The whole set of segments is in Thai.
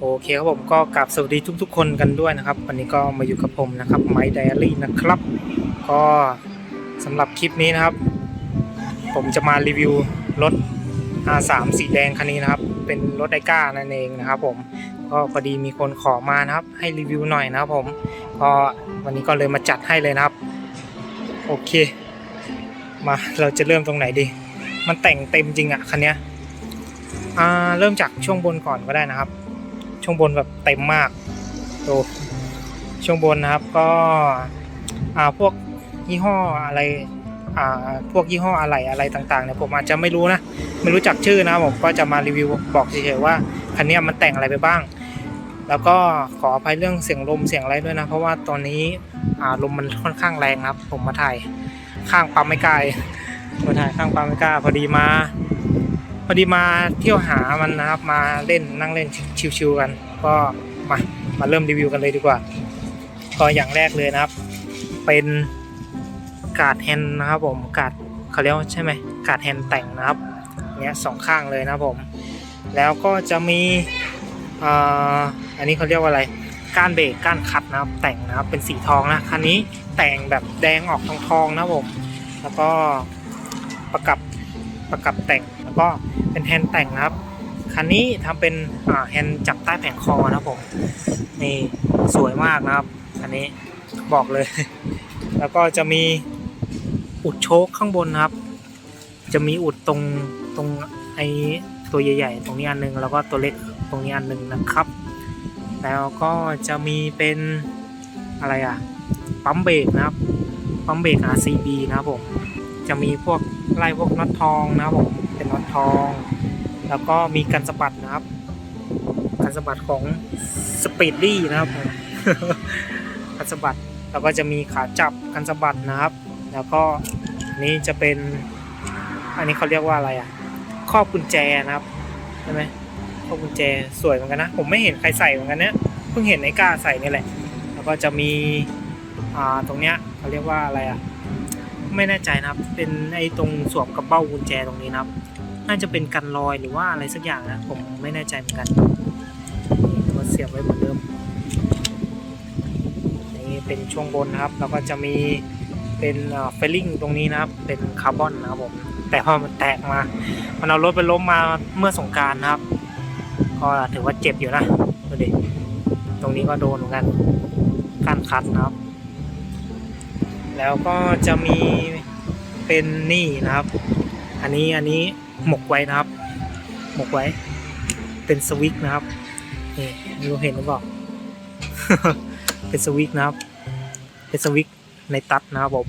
โอเคครับผมก็กราบสวัสดีทุก ๆ คนกันด้วยนะครับ วันนี้ก็มาอยู่กับผมนะครับไมค์ไดอารี่นะครับ ก็สำหรับคลิปนี้นะครับ ผมจะมารีวิวรถ R3 สีแดงคันนี้นะครับ เป็นรถไดก้านั่นเองนะครับผมก็พอดีมีคนขอมานะครับ ให้รีวิวหน่อยนะครับผมก็วันนี้ก็เลยมาจัดให้เลยนะครับ โอเค มาเราจะเริ่มตรงไหนดี มันแต่งเต็มจริงอะคันเนี้ย อ่าเริ่มจากช่วงบนก่อนก็ได้นะครับ ช่วงบนแบบเต็มมากดูช่วงบนนะครับก็อ่าพวกยี่ห้ออะไรอ่าพวกยี่ห้ออะไรอะไรต่างๆเนี่ยผมอาจจะไม่รู้นะไม่รู้จักชื่อนะผมก็จะมารีวิวบอกเฉยๆว่าคันนี้มันแต่งอะไรไปบ้าง แล้วก็ขออภัยเรื่องเสียงลมเสียงอะไรด้วยนะ เพราะว่าตอนนี้อ่าลมมันค่อนข้างแรงครับ ผมมาถ่ายข้างปั๊มไม่ไกลมาถ่ายข้างปั๊มไม่กล้าพอดีมา พอดีมาเที่ยวหามันนะครับ มาเล่นนั่งเล่นชิวๆกัน ก็มามาเริ่มรีวิวกันเลยดีกว่า ก็อย่างแรกเลยนะครับ เป็นกาดแฮนนะครับผมกาดเขาเรียกใช่ไหมกาดแฮนแต่งนะครับเนี้ยสองข้างเลยนะผม แล้วก็จะมีอ,อันนี้เขาเรียกว่าอะไร ก้านเบรกก้านคัดนะครับ แต่งนะครับเป็นสีทองนะคันนี้แต่งแบบแดงออกทองทองๆนะผม แล้วก็ประกับ ประกับแต่งแล้วก็เป็นแฮนด์แต่งนะครับ คันนี้ทำเป็นแฮนด์จับใต้แผงคอนะครับผมนี่สวยมากนะครับ อันนี้บอกเลย แล้วก็จะมีอุดโชคข้างบนนะครับ จะมีอุดตรงตรงไอตัวใหญ่ๆ ตรงนี้อันหนึงแล้วก็ตัวเล็กตรงนี้อันหนึงนะครับ แล้วก็จะมีเป็นอะไรอะปั๊มเบรกนะครับ ปั๊มเบรก RCB นะครับผม จะมีพวกไล่พวกน็อตทองนะครับผมเป็นน็อตทอง แล้วก็มีกันสะบัดนะครับ กันสะบัดของสปีดดี้นะครับผมกันสะบัดแล้วก็จะมีขาจับกันสะบัดนะครับ แล้วก็นี้จะเป็นอันนี้เขาเรียกว่าอะไรอะครอบกุญแจนะครับใช่ไหมครอบกุญแจสวยเหมือนกันนะ ผมไม่เห็นใครใส่เหมือนกันเนี้ยเพิ่งเห็นไอ้กาใส่นี่แหละ แล้วก็จะมีอ่าตรงเนี้ยเขาเรียกว่าอะไรอะ ไม่แน่ใจนะครับ เป็นไอ้ตรงสวมกับเบ้ากุญแจตรงนี้นะครับ น่าจะเป็นกันรอยหรือว่าอะไรสักอย่างนะผมไม่แน่ใจเหมือนกันนี่ก็เสียบไว้เหมือนเดิมนี่เป็นช่วงบนนะครับ แล้วก็จะมีเป็นเฟลลิ่งตรงนี้นะครับ เป็นคาร์บอนนะครับผมแต่พอมันแตกมา มันเอารถไปล้มมาเมื่อสงการนะครับ ก็ถือว่าเจ็บอยู่นะดูดิตรงนี้ก็โดนเหมือนกันก้านคัดนะครับ แล้วก็จะมีเป็นนี่นะครับ อันนี้อันนี้หมกไว้นะครับ หมกไว้ เป็นสวิกนะครับนี่ไม่รู้เห็นหรือเปล่าเป็นสวิกนะครับ เป็นสวิกในตัดนะครับผม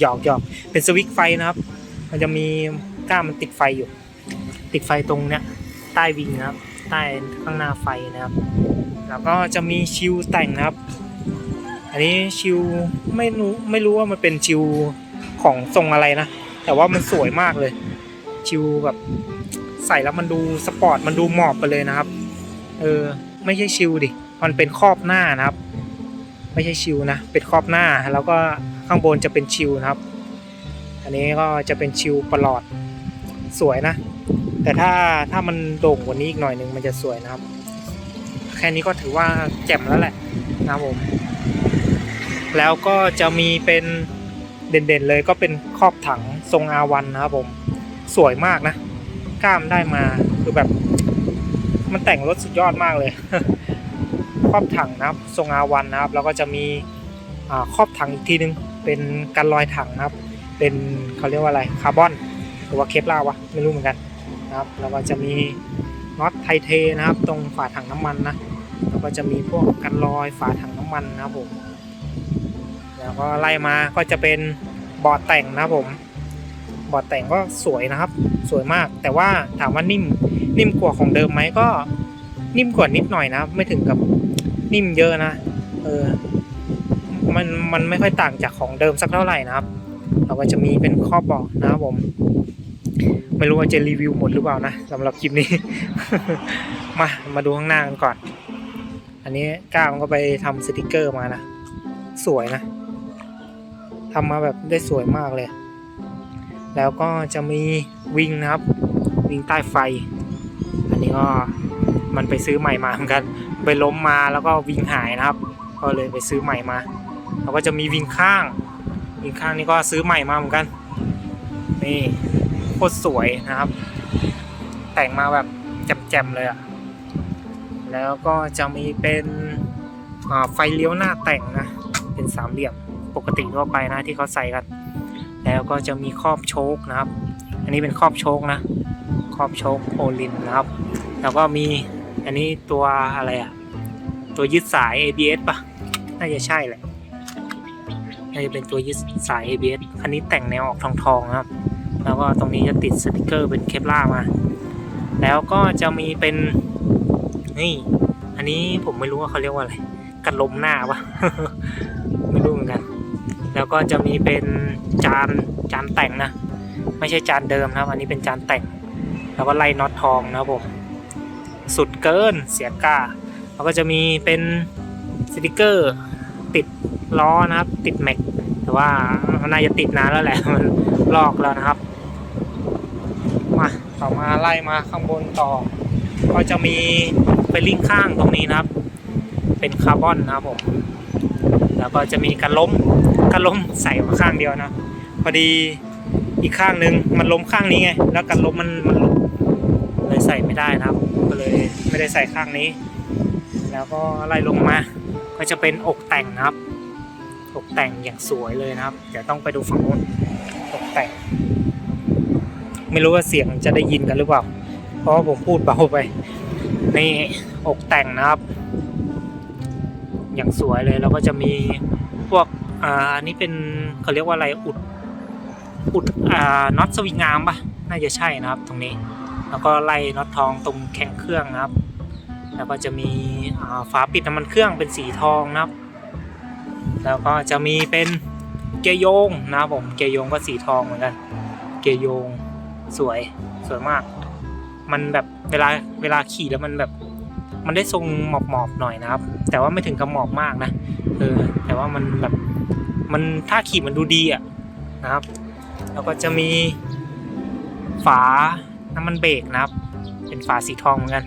หยอกหยอกเป็นสวิกไฟนะครับ มันจะมีก้ามันติดไฟอยู่ ติดไฟตรงเนี้ยใต้วิงนะครับ ใต้ข้างหน้าไฟนะครับ แล้วก็จะมีชิวแต่งนะครับ อันนี้ชิวไม่รู้ไม่รู้ว่ามันเป็นชิวของทรงอะไรนะ แต่ว่ามันสวยมากเลย ชิวแบบใส่แล้วมันดูสปอร์ตมันดูหมอบไปเลยนะครับ เออไม่ใช่ชิวดิ มันเป็นครอบหน้านะครับ ไม่ใช่ชิวนะ เป็นครอบหน้าแล้วก็ข้างบนจะเป็นชิวนะครับ อันนี้ก็จะเป็นชิวประหลอดสวยนะ แต่ถ้าถ้ามันโด่งกว่านี้อีกหน่อยหนึ่งมันจะสวยนะครับ แค่นี้ก็ถือว่าแจ่มแล้วแหละนะครับผม แล้วก็จะมีเป็นเด่นๆเลยก็เป็นครอบถังทรงอาวันนะครับผมสวยมากนะกล้ามได้มาคือแบบ มันแต่งรถสุดยอดมากเลย ครอบถังนะครับ ทรงอาวันนะครับ แล้วก็จะมีอ่าครอบถังอีกทีนึง เป็นกันรอยถังนะครับ เป็นเขาเรียกว่าอะไรคาร์บอนหรือว่าเคปลาวะไม่รู้เหมือนกันนะครับ แล้วก็จะมีน็อตไทเทนะครับ ตรงฝาถังน้ำมันนะแล้วก็จะมีพวกกันรอยฝาถังน้ำมันนะครับผม แล้วก็ไล่มาก็จะเป็นบอร์ดแต่งนะครับผม บอร์ดแต่งก็สวยนะครับ สวยมาก แต่ว่าถามว่านิ่มนิ่มกว่าของเดิมไหมก็ นิ่มกว่านิดหน่อยนะ ไม่ถึงกับนิ่มเยอะนะ เออ มันมันไม่ค่อยต่างจากของเดิมสักเท่าไหร่นะครับ เราก็จะมีเป็นข้อเบอกนะครับผม ไม่รู้ว่าจะรีวิวหมดหรือเปล่านะสำหรับคลิปนี้ มามาดูข้างหน้ากันก่อน อันนี้ก้าวมันก็ไปทำสติกเกอร์มานะ สวยนะ ทำมาแบบได้สวยมากเลย แล้วก็จะมีวิงนะครับ วิงใต้ไฟ อันนี้ก็มันไปซื้อใหม่มาเหมือนกัน ไปล้มมาแล้วก็วิ่งหายนะครับ ก็เลยไปซื้อใหม่มา แล้วก็จะมีวิ่งข้าง วิ่งข้างนี่ก็ซื้อใหม่มาเหมือนกัน นี่โคตรสวยนะครับ แต่งมาแบบแจ่มๆเลยอะแล้วก็จะมีเป็นไฟเลี้ยวหน้าแต่งนะ เป็นสามเหลี่ยม ปกติทั่วไปนะที่เขาใส่กัน แล้วก็จะมีครอบโชคนะครับ อันนี้เป็นครอบโชคนะครอบโชคโอลินนะครับ แล้วก็มีอันนี้ตัวอะไรอะตัวยึดสาย ABS ปะน่าจะใช่แหละน่าจะเป็นตัวยึดสาย ABS อันนี้แต่งแนวออกทองๆนะครับ แล้วก็ตรงนี้จะติดสติกเกอร์เป็นเคปล่ามา แล้วก็จะมีเป็นนี่อันนี้ผมไม่รู้ว่าเขาเรียกว่าอะไรกันลมหน้าปะไม่รู้เหมือนกัน แล้วก็จะมีเป็นจานจานแต่งนะ ไม่ใช่จานเดิมครับ อันนี้เป็นจานแต่ง แล้วก็ไล่น็อตทองนะครับผม สุดเกินเสียกล้า แล้วก็จะมีเป็นสติกเกอร์ติดล้อนะครับ ติดแม็ก แต่ว่าน่าจะติดนานแล้วแหละ มันลอกแล้วนะครับ มาต่อมาไล่มาข้างบนต่อ ก็จะมีเป็นลิงข้างตรงนี้นะครับ เป็นคาร์บอนนะครับผม แล้วก็จะมีการล้ม การล้มใส่มาข้างเดียวนะพอดีอีกข้างหนึ่งมันล้มข้างนี้ไง แล้วการล้มมันมันลุดเลยใส่ไม่ได้นะครับ ก็เลยไม่ได้ใส่ข้างนี้ แล้วก็ไล่ลงมา ก็จะเป็นอกแต่งนะครับ อกแต่งอย่างสวยเลยนะครับ เดี๋ยวต้องไปดูฝั่งนู้นอกแต่ง ไม่รู้ว่าเสียงจะได้ยินกันหรือเปล่า เพราะผมพูดเบาไปนี่อกแต่งนะครับ อย่างสวยเลยแล้วก็จะมีพวกอ่าอันนี้เป็นเขาเรียกว่าอะไรอุดอุดอ่าน็อตสวิงอามปะน่าจะใช่นะครับตรงนี้ แล้วก็ไล่น็อตทองตรงแข้งเครื่องนะครับ แล้วก็จะมีฝาปิดน้ำมันเครื่องเป็นสีทองนะครับ แล้วก็จะมีเป็นเกย์โยงนะครับผมเกย์โยงก็สีทองเหมือนกันเกย์โยงสวยสวยมาก มันแบบเวลาเวลาขี่แล้วมันแบบ มันได้ทรงหมอบหมอบๆหน่อยนะครับ แต่ว่าไม่ถึงกับหมอบมากนะเออแต่ว่ามันแบบมันถ้าขี่มันดูดีอะนะครับ แล้วก็จะมีฝาน้ำมันเบรกนะครับ เป็นฝาสีทองเหมือนกัน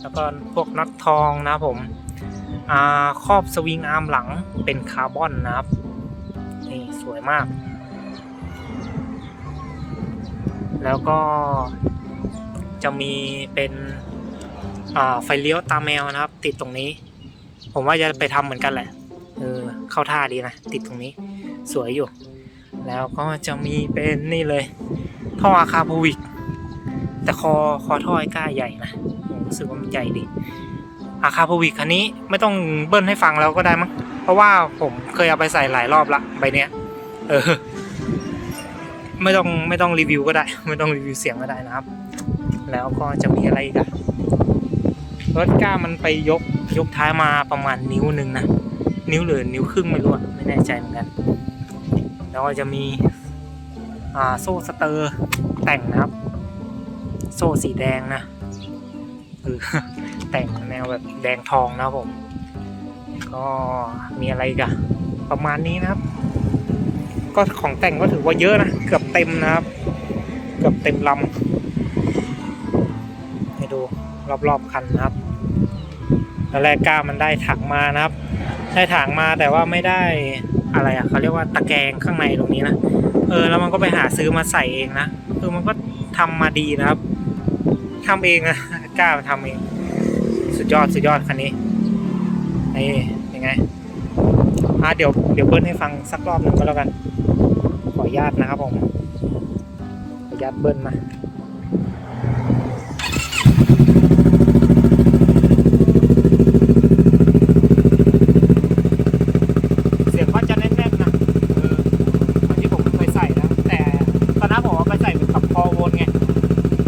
แล้วก็พวกน็อตทองนะครับผมอ่าครอบสวิงอาร์มหลังเป็นคาร์บอนนะครับนี่สวยมาก แล้วก็จะมีเป็น ไฟเลี้ยวตาแมวนะครับ ติดตรงนี้ ผมว่าจะไปทำเหมือนกันแหละเออเข้าท่าดีนะ ติดตรงนี้ สวยอยู่ แล้วก็จะมีเป็นนี่เลย ท่ออาคาโพวิก แต่คอคอท่อไอ้ก้าใหญ่นะผมรู้สึกว่ามันใหญ่ดีอาคาโพวิกคันนี้ไม่ต้องเบิ้ลให้ฟังแล้วก็ได้มั้งเพราะว่าผมเคยเอาไปใส่หลายรอบละใบเนี้ย เออ ไม่ต้องไม่ต้องรีวิวก็ได้ ไม่ต้องรีวิวเสียงก็ได้นะครับ แล้วก็จะมีอะไรอีกอะ รถก้ามันไปยกยกท้ายมาประมาณนิ้วหนึ่งนะนิ้วหรือนิ้วครึ่งไม่รู้ไม่แน่ใจเหมือนกันแล้วก็จะมีโซ่สเตอร์แต่งนะครับ โซ่สีแดงนะเออแต่งแนวแบบแดงทองนะผม ก็มีอะไรกันประมาณนี้นะครับ ก็ของแต่งก็ถือว่าเยอะนะ เกือบเต็มนะครับ เกือบเต็มลำให้ดูรอบๆคันนะครับ แล้วแรกก้ามันได้ถังมานะครับ ได้ถังมาแต่ว่าไม่ได้อะไรอะเขาเรียกว่าตะแกรงข้างในตรงนี้นะ เออแล้วมันก็ไปหาซื้อมาใส่เองนะคือมันก็ทำมาดีนะครับทำเองนะกล้ามาทำเอง สุดยอดสุดยอดคันนี้นี่ยังไงอะเดี๋ยวเดี๋ยวเบิ้ลให้ฟังสักรอบหนึ่งก็แล้วกัน ขออนุญาตนะครับผมขออนุญาตเบิ้ลมาเสียงก็จะแน่นๆนะเออเหมือนที่ผมเคยใส่นะแต่ตอนนั้นผมเอาไปใส่เป็นกับคอวนไง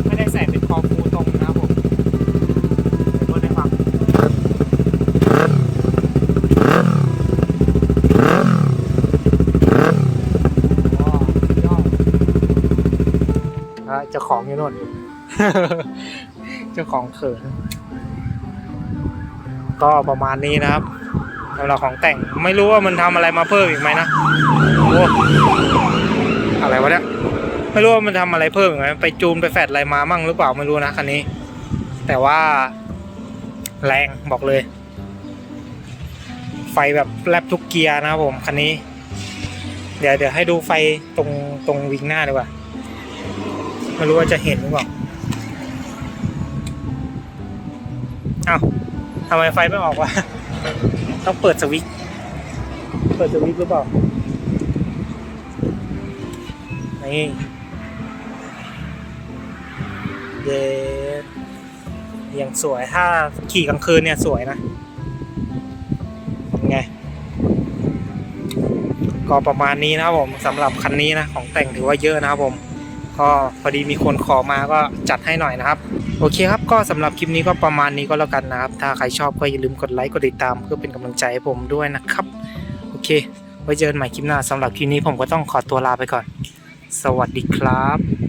ไม่ได้ใส่เป็นคอฟูตรงนะครับผมเดี๋ยวเบิ้ลให้ฟัง ว้าวสุดยอดอะเจ้าของอยู่โน่นเจ้าของเขินก็ประมาณนี้นะครับสำหรับของแต่งไม่รู้ว่ามันทำอะไรมาเพิ่มอีกไหมนะโอ้อะไรวะเนี่ยไม่รู้ว่ามันทำอะไรเพิ่มอีกไหมไปจูนไปแฟดอะไรมามั่งหรือเปล่าไม่รู้นะคันนี้ แต่ว่า แรงบอกเลย ไฟแบบแลบทุกเกียร์นะครับผมคันนี้ เดี๋ยวเดี๋ยวให้ดูไฟตรงตรงวิงหน้าดีกว่า ไม่รู้ว่าจะเห็นหรือเปล่าอ้าวทำไมไฟไม่ออกวะ ต้องเปิดสวิตช์เปิดสวิตช์หรือเปล่า นี่เย็ดยังสวยถ้าขี่กลางคืนเนี่ยสวยนะไง ก็ประมาณนี้นะครับผมสำหรับคันนี้นะ ของแต่งถือว่าเยอะนะครับผม ก็พอดีมีคนขอมาก็จัดให้หน่อยนะครับ โอเคครับก็สำหรับคลิปนี้ก็ประมาณนี้ก็แล้วกันนะครับ ถ้าใครชอบก็อย่าลืมกดไลค์กดติดตามเพื่อเป็นกำลังใจให้ผมด้วยนะครับ โอเค ไว้เจอกันใหม่คลิปหน้าสำหรับคลิปนี้ผมก็ต้องขอตัวลาไปก่อน สวัสดีครับ